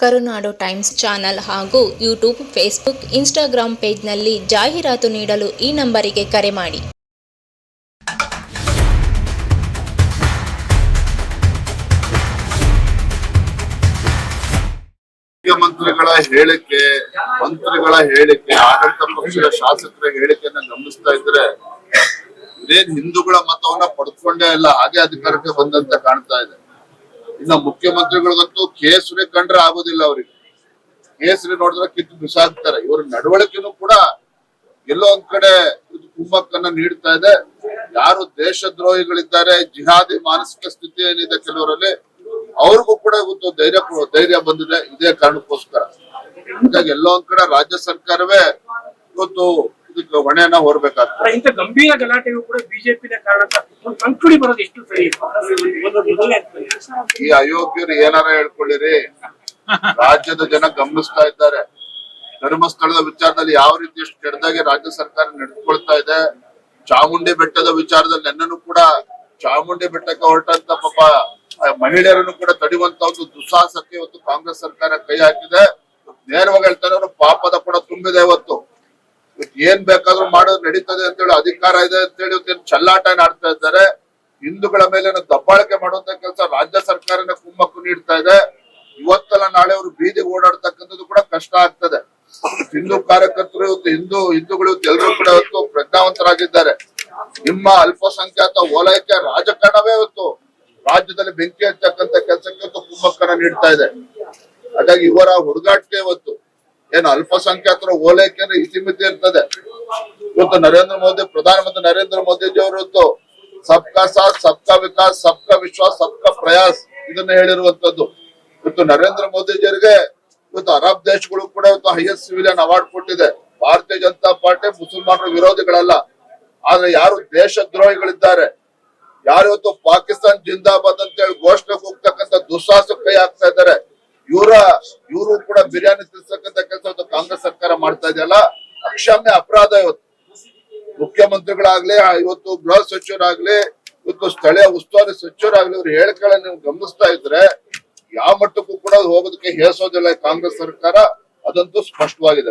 ಕರುನಾಡು times channel ಹಾಗೂ YouTube, Facebook Instagram ಪೇಜ್ನಲ್ಲಿ ಜಾಹೀರಾತು ನೀಡಲು ಈ ನಂಬರಿಗೆ ಕರೆ ಮಾಡಿ. ಮುಖ್ಯಮಂತ್ರಿಗಳ ಹೇಳಿಕೆ, ಮಂತ್ರಿಗಳ ಹೇಳಿಕೆ, ಆಡಳಿತ ಪಕ್ಷದ ಶಾಸಕರ ಹೇಳಿಕೆಯನ್ನ ಗಮನಿಸ್ತಾ ಇದ್ರೆ ಇದೇನ್ ಹಿಂದೂಗಳ ಮತವನ್ನ ಪಡ್ಕೊಂಡೇ ಇಲ್ಲ, ಹಾಗೆ ಅಧಿಕಾರಕ್ಕೆ ಬಂದಂತ ಕಾಣ್ತಾ ಇದೆ. ಇನ್ನು ಮುಖ್ಯಮಂತ್ರಿಗಳಿಗಂತೂ ಕೇಸರಿ ಕಂಡ್ರೆ ಆಗೋದಿಲ್ಲ ಅವರಿಗೆ. ಕೇಸರಿ ನೋಡಿದ್ರೆ ಕಿತ್ತು ಬಿಸಾಕ್ತಾರೆ. ಇವ್ರ ನಡವಳಿಕೆನೂ ಕೂಡ ಎಲ್ಲೋ ಒಂದ್ ಕಡೆ ಕುಮ್ಮಕ್ಕನ್ನ ನೀಡ್ತಾ ಇದೆ. ಯಾರು ದೇಶದ್ರೋಹಿಗಳಿದ್ದಾರೆ, ಜಿಹಾದಿ ಮಾನಸಿಕ ಸ್ಥಿತಿ ಏನಿದೆ ಕೆಲವರಲ್ಲಿ, ಅವ್ರಿಗೂ ಕೂಡ ಇವತ್ತು ಧೈರ್ಯ ಧೈರ್ಯ ಬಂದಿದೆ. ಇದೇ ಕಾರಣಕ್ಕೋಸ್ಕರ. ಹಾಗಾಗಿ ಎಲ್ಲೋ ಒಂದ್ ಕಡೆ ರಾಜ್ಯ ಸರ್ಕಾರವೇ ಇವತ್ತು ಹೊಣೆಯನ್ನ ಹೊರಬೇಕಾಗ್ತದೆ. ಇಂಥ ಗಂಭೀರ ಗಲಾಟೆಗೂ ಕೂಡ ಬಿಜೆಪಿನ ಕಾರಣ ಕಂಕುಳಿ ಬರೋದು ಎಷ್ಟು ಸರಿ. ಈ ಅಯೋಗ್ಯರು ಏನಾರ ಹೇಳ್ಕೊಳ್ಳಿರಿ. ರಾಜ್ಯದ ಜನ ಗಮನಿಸ್ತಾ ಇದ್ದಾರೆ. ಧರ್ಮಸ್ಥಳದ ವಿಚಾರದಲ್ಲಿ ಯಾವ ರೀತಿ ಎಷ್ಟು ಕೆಟ್ಟದಾಗಿ ರಾಜ್ಯ ಸರ್ಕಾರ ನಡೆದುಕೊಳ್ತಾ ಇದೆ. ಚಾಮುಂಡಿ ಬೆಟ್ಟದ ವಿಚಾರದಲ್ಲಿ ನನ್ನನ್ನು ಕೂಡ ಚಾಮುಂಡಿ ಬೆಟ್ಟಕ್ಕೆ ಹೊರಟಂತ ಪಾಪ ಮಹಿಳೆಯರನ್ನು ಕೂಡ ತಡೆಯುವಂತ ಒಂದು ದುಸ್ಸಾಹಸಕ್ಕೆ ಇವತ್ತು ಕಾಂಗ್ರೆಸ್ ಸರ್ಕಾರ ಕೈ ಹಾಕಿದೆ. ನೇರವಾಗಿ ಹೇಳ್ತಾರೆ ಅವರು ಪಾಪದ ಕೂಡ ತುಂಬಿದೆ ಇವತ್ತು. ಏನ್ ಬೇಕಾದ್ರೂ ಮಾಡೋದು ನಡೀತದೆ ಅಂತೇಳಿ ಅಧಿಕಾರ ಇದೆ ಅಂತೇಳಿ ಇವತ್ತೇನು ಚಲ್ಲಾಟ ಆಡ್ತಾ ಇದ್ದಾರೆ. ಹಿಂದೂಗಳ ಮೇಲೆ ದಬ್ಬಾಳಿಕೆ ಮಾಡುವಂತ ಕೆಲಸ ರಾಜ್ಯ ಸರ್ಕಾರನೇ ಕುಮ್ಮಕ್ಕು ನೀಡ್ತಾ ಇದೆ. ಇವತ್ತಲ್ಲ ನಾಳೆ ಅವರು ಬೀದಿ ಓಡಾಡ್ತಕ್ಕಂಥದ್ದು ಕೂಡ ಕಷ್ಟ ಆಗ್ತದೆ. ಹಿಂದೂ ಕಾರ್ಯಕರ್ತರು ಇವತ್ತು ಹಿಂದೂ ಹಿಂದೂಗಳು ಎಲ್ಲರೂ ಕೂಡ ಇವತ್ತು ಪ್ರಜ್ಞಾವಂತರಾಗಿದ್ದಾರೆ. ನಿಮ್ಮ ಅಲ್ಪಸಂಖ್ಯಾತ ಓಲೈಕೆ ರಾಜಕಾರಣವೇ ಇವತ್ತು. ರಾಜ್ಯದಲ್ಲಿ ಬೆಂಕಿ ಹಚ್ಚಕ್ಕಂತ ಕೆಲಸಕ್ಕೆ ಇವತ್ತು ಕುಮ್ಮಕ್ಕನ್ನ ನೀಡ್ತಾ ಇದೆ. ಹಾಗಾಗಿ ಇವರ ಹುಡುಗಾಟಿಕೆ ಇವತ್ತು ಏನು ಅಲ್ಪಸಂಖ್ಯಾತರ ಅಂದ್ರೆ ಇತಿಮಿತಿ ಇರ್ತದೆ. ಇವತ್ತು ನರೇಂದ್ರ ಮೋದಿ, ಪ್ರಧಾನಮಂತ್ರಿ ನರೇಂದ್ರ ಮೋದಿಜಿ ಅವರು ಸಬ್ ಕಾ ಸಾಥ್, ಸಬ್ಕಾ ವಿಕಾಸ್, ಸಬ್ಕಾ ವಿಶ್ವಾಸ್, ಸಬ್ಕಾ ಪ್ರಯಾಸ್ ಇದನ್ನ ಹೇಳಿರುವಂತದ್ದು ಇವತ್ತು ನರೇಂದ್ರ ಮೋದಿಜಿಯವರಿಗೆ ಇವತ್ತು ಅರಬ್ ದೇಶಗಳು ಕೂಡ ಇವತ್ತು ಹೈಯೆಸ್ಟ್ ಸಿವಿಲಿಯನ್ ಅವಾರ್ಡ್ ಕೊಟ್ಟಿದೆ. ಭಾರತೀಯ ಜನತಾ ಪಾರ್ಟಿ ಮುಸಲ್ಮಾನರ ವಿರೋಧಿಗಳಲ್ಲ. ಆದ್ರೆ ಯಾರು ದೇಶದ್ರೋಹಿಗಳಿದ್ದಾರೆ? ಯಾರು ಇವತ್ತು ಪಾಕಿಸ್ತಾನ್ ಜಿಂದಾಬಾದ್ ಅಂತ ಹೇಳಿ ಘೋಷಣೆ ಹೋಗ್ತಕ್ಕಂಥ ದುಸ್ಸಾಹಸ ಕೈ ಹಾಕ್ತಾ ಇದ್ದಾರೆ. ಇವರ, ಇವರು ಕೂಡ ಬಿರಿಯಾನಿ ತಿನ್ಸಕ್ಕಂತ ಮಾಡ್ತಾ ಇದೆಯಲ್ಲ ಅಕ್ಷಮ್ಯ ಅಪರಾಧ ಇವತ್ತು. ಮುಖ್ಯಮಂತ್ರಿಗಳಾಗ್ಲಿ ಇವತ್ತು ಗೃಹ ಸಚಿವರಾಗ್ಲಿ, ಇವತ್ತು ಸ್ಥಳೀಯ ಉಸ್ತುವಾರಿ ಸಚಿವರಾಗ್ಲಿ ಇವ್ರು ಹೇಳಿಕೆಗಳನ್ನ ನೀವು ಗಮನಿಸ್ತಾ ಇದ್ರೆ, ಯಾವ ಮಟ್ಟಕ್ಕೂ ಕೂಡ ಹೋಗೋದಕ್ಕೆ ಹೇಸೋದಿಲ್ಲ ಕಾಂಗ್ರೆಸ್ ಸರ್ಕಾರ. ಅದಂತೂ ಸ್ಪಷ್ಟವಾಗಿದೆ